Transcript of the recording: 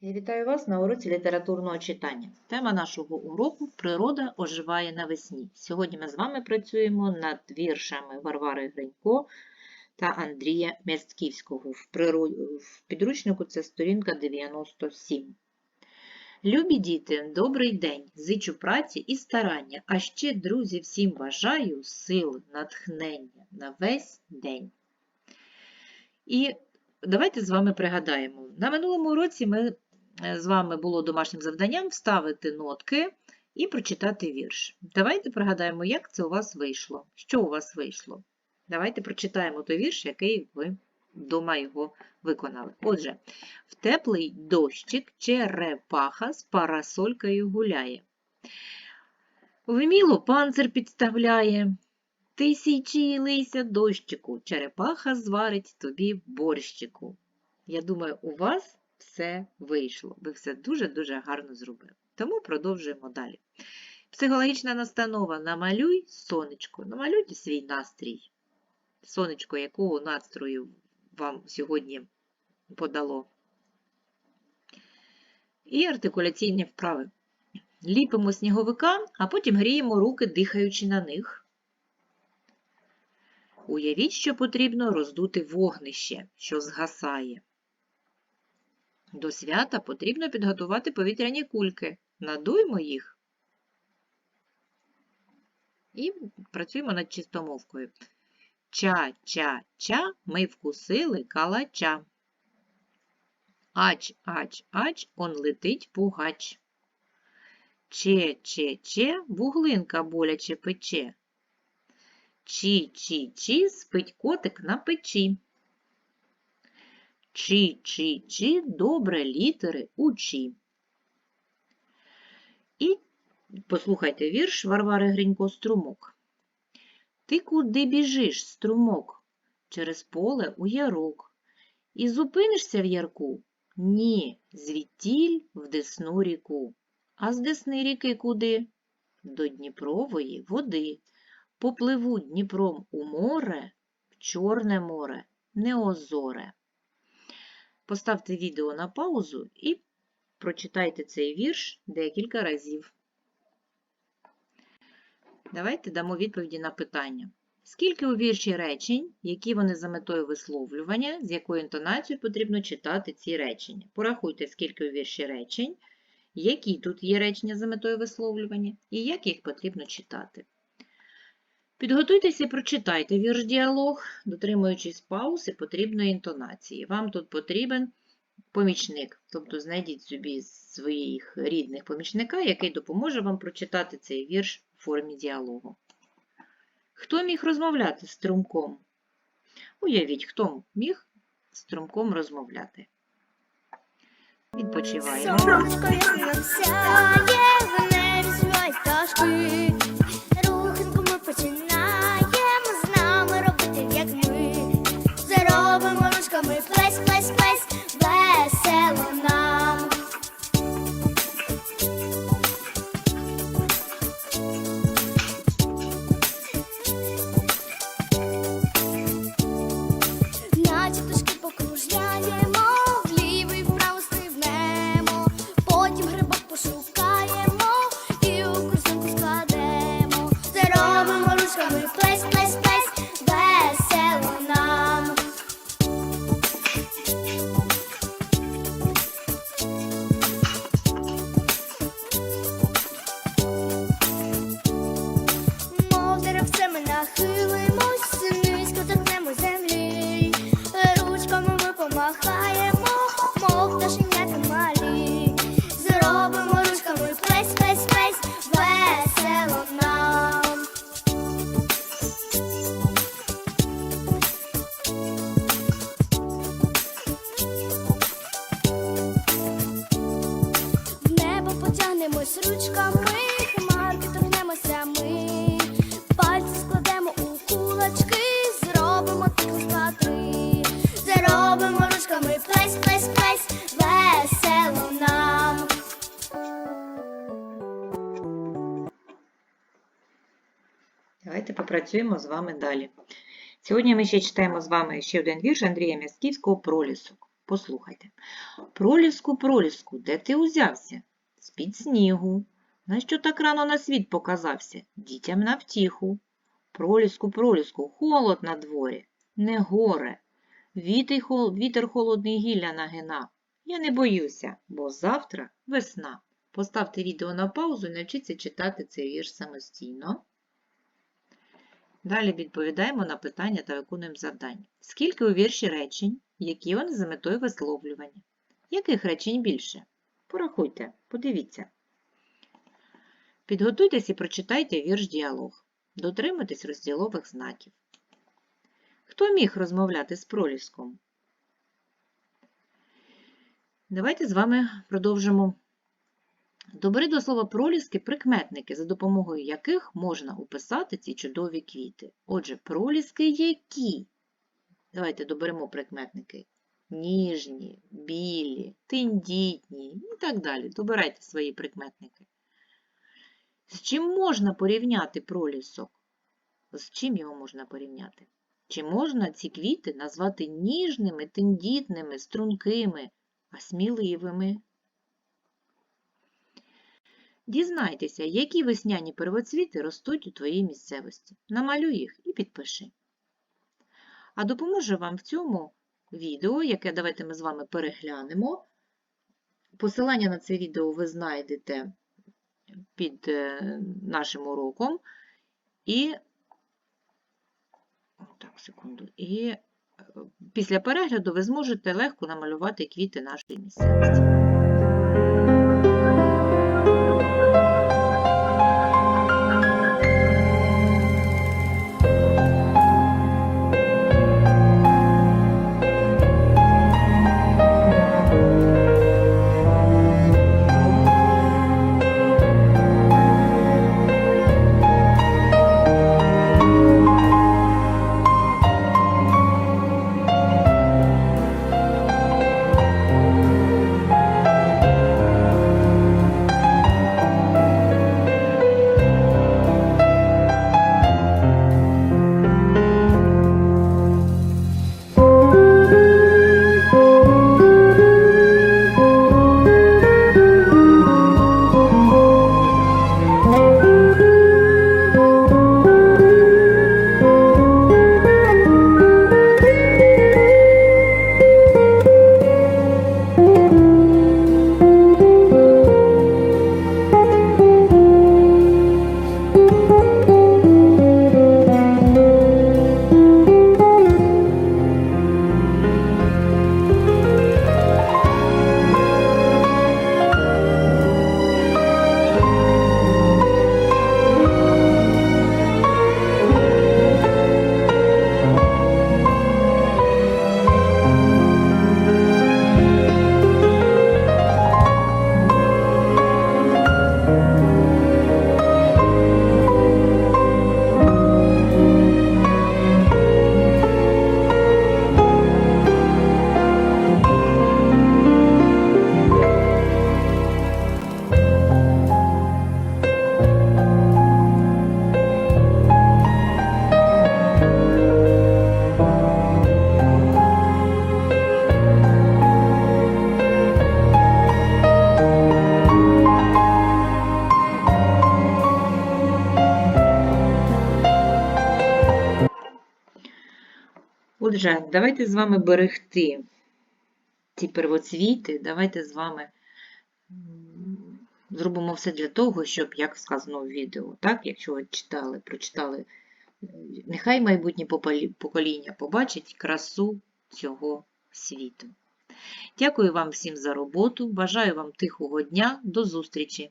Я вітаю вас на уроці літературного читання. Тема нашого уроку Природа оживає навесні. Сьогодні ми з вами працюємо над віршами Варвари Гринько та Андрія Мястківського. В, приро- в підручнику це сторінка 97. Любі діти, добрий день! Зичу праці і старання, а ще, друзі, всім бажаю сил, натхнення на весь день. І давайте з вами пригадаємо. На минулому уроці ми з вами було домашнім завданням вставити нотки і прочитати вірш. Давайте пригадаємо, як це у вас вийшло. Що у вас вийшло? Давайте прочитаємо той вірш, який ви вдома його виконали. Отже, в теплий дощик черепаха з парасолькою гуляє. Вміло панцир підставляє. Ти січі лися дощику, черепаха зварить тобі борщику. Я думаю, у вас все вийшло. Ви все дуже-дуже гарно зробили. Тому продовжуємо далі. Психологічна настанова намалюй сонечко. Намалюйте свій настрій. Сонечко, якого настрою вам сьогодні подало. І артикуляційні вправи. Ліпимо сніговика, а потім гріємо руки, дихаючи на них. Уявіть, що потрібно роздути вогнище, що згасає. До свята потрібно підготувати повітряні кульки. Надуймо їх і працюємо над чистомовкою. Ча-ча-ча ми вкусили калача. Ач, ач, ач, он летить пугач. Че-че-че, вуглинка боляче пече. Чі-чі-чі, спить котик на печі. Чі-чі-чі, добре літери учі. І послухайте вірш Варвари Гринько Струмок. Ти куди біжиш, струмок? Через поле у ярок. І зупинишся в ярку? Ні, звідтіль в десну ріку. А з десни ріки куди? До Дніпрової води. Попливу Дніпром у море, в Чорне море, неозоре. Поставте відео на паузу і прочитайте цей вірш декілька разів. Давайте дамо відповіді на питання. Скільки у вірші речень, які вони за метою висловлювання, з якою інтонацією потрібно читати ці речення? Порахуйте, скільки у вірші речень, які тут є речення за метою висловлювання, і як їх потрібно читати. Підготуйтеся і прочитайте вірш діалог, дотримуючись пауз потрібної інтонації. Вам тут потрібен помічник, тобто знайдіть собі своїх рідних помічника, який допоможе вам прочитати цей вірш у формі діалогу. Хто міг розмовляти з струмком? Уявіть, хто міг з струмком розмовляти. Відпочиваємо. Починаємо з нами робити, як ми. Заробимо ручками плесь, плесь, плесь, Попрацюємо з вами далі. Сьогодні ми ще читаємо з вами ще один вірш Андрія Мясківського «Пролісок». Послухайте. Проліску, проліску, де ти узявся? З-під снігу. Нащо так рано на світ показався? Дітям на втіху. Проліску, проліску, холод на дворі, не горе. Вітер холодний гілля нагина. Я не боюся, бо завтра весна. Поставте відео на паузу і навчіться читати цей вірш самостійно. Далі відповідаємо на питання та виконуємо завдання. Скільки у вірші речень, які вони за метою висловлювання? Яких речень більше? Порахуйте, подивіться. Підготуйтесь і прочитайте вірш діалог. Дотримуйтесь розділових знаків. Хто міг розмовляти з проліском? Давайте з вами продовжимо. Добери до слова проліски прикметники, за допомогою яких можна описати ці чудові квіти. Отже, проліски які? Давайте доберемо прикметники. Ніжні, білі, тендітні і так далі. Добирайте свої прикметники. З чим можна порівняти пролісок? З чим його можна порівняти? Чи можна ці квіти назвати ніжними, тендітними, стрункими, а сміливими? Дізнайтеся, які весняні первоцвіти ростуть у твоїй місцевості. Намалюй їх і підпиши. А допоможе вам в цьому відео, яке давайте ми з вами переглянемо. Посилання на це відео ви знайдете під е, нашим уроком. І так, секунду. І е, після перегляду ви зможете легко намалювати квіти нашої місцевості. Отже, давайте з вами берегти ці первоцвіти, давайте з вами зробимо все для того, щоб, як сказано в відео, так, якщо ви читали, прочитали, е, нехай майбутнє покоління побачить красу цього світу. Дякую вам всім за роботу, бажаю вам тихого дня, до зустрічі!